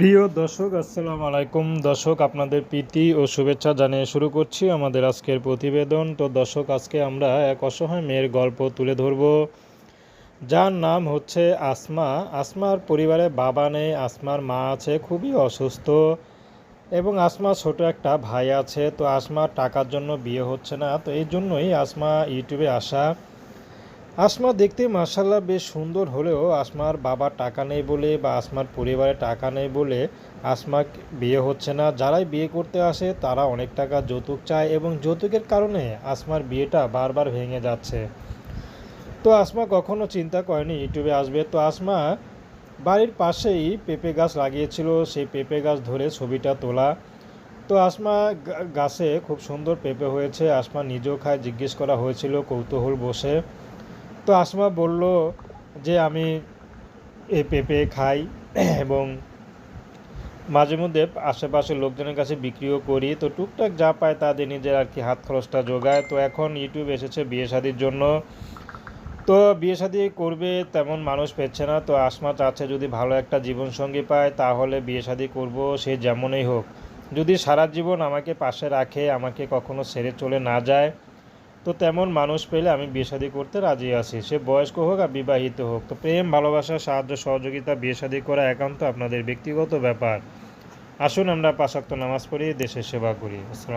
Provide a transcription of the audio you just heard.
প্রিয় দর্শক, আসসালামু আলাইকুম। দর্শক, আপনাদের প্রীতি ও শুভেচ্ছা জানিয়ে শুরু করছি আমাদের আজকের প্রতিবেদন। তো দর্শক, আজকে আমরা এক অসহায় মেয়ের গল্প তুলে ধরব। যার নাম হচ্ছে আসমা। আসমার পরিবারে বাবা নেই, আসমার মা আছে, খুবই অসুস্থ। এবং আসমা ছোট একটা ভাই আছে, তো আসমার টাকার জন্য বিয়ে হচ্ছে না, তো এই জন্যই আসমা ইউটিউবে আসা। আসমা দেখতে মার্শাল্লাহ বেশ সুন্দর হলেও আসমার বাবার টাকা নেই বলে বা আসমার পরিবারে টাকা নেই বলে আসমা বিয়ে হচ্ছে না। যারাই বিয়ে করতে আসে, তারা অনেক টাকা যৌতুক চায় এবং যৌতুকের কারণে আসমার বিয়েটা বারবার ভেঙে যাচ্ছে। তো আসমা কখনো চিন্তা করেনি ইউটিউবে আসবে। তো আসমা বাড়ির পাশেই পেঁপে গাছ লাগিয়েছিল, সেই পেঁপে গাছ ধরে ছবিটা তোলা। তো আসমা গাছে খুব সুন্দর পেঁপে হয়েছে। আসমা নিজেও খায়, জিজ্ঞেস করা হয়েছিল, কৌতূহল বসে। তো আসমা বলল যে আমি এই পেঁপে খাই এবং মাঝে মধ্যে আশেপাশের লোকজনের কাছে বিক্রিও করি। তো টুকটাক যা পায় তাদের নিজের আর কি হাত খরচটা যোগায় তো এখন ইউটিউব এসেছে বিয়ে শাদির জন্য। তো বিয়ে শাদি করবে তেমন মানুষ পেচ্ছে না। তো আসমা চাচ্ছে যদি ভালো একটা জীবনসঙ্গী পায় তাহলে বিয়ে শাদি করব সে যেমনই হোক। যদি সারা জীবন আমাকে পাশে রাখে, আমাকে কখনো ছেড়ে চলে না যায় তো তেমন মানুষ পেলে আমি বিয়ে শাদি করতে রাজি আছি। সে বয়স্ক হোক আর বিবাহিত হোক। তো প্রেম, ভালোবাসা, সাহায্য, সহযোগিতা, বিয়ে করা একান্ত আপনাদের ব্যক্তিগত ব্যাপার। আসুন আমরা পাশাক্ত নামাজ পড়ি দেশের সেবা করি। আসসালাম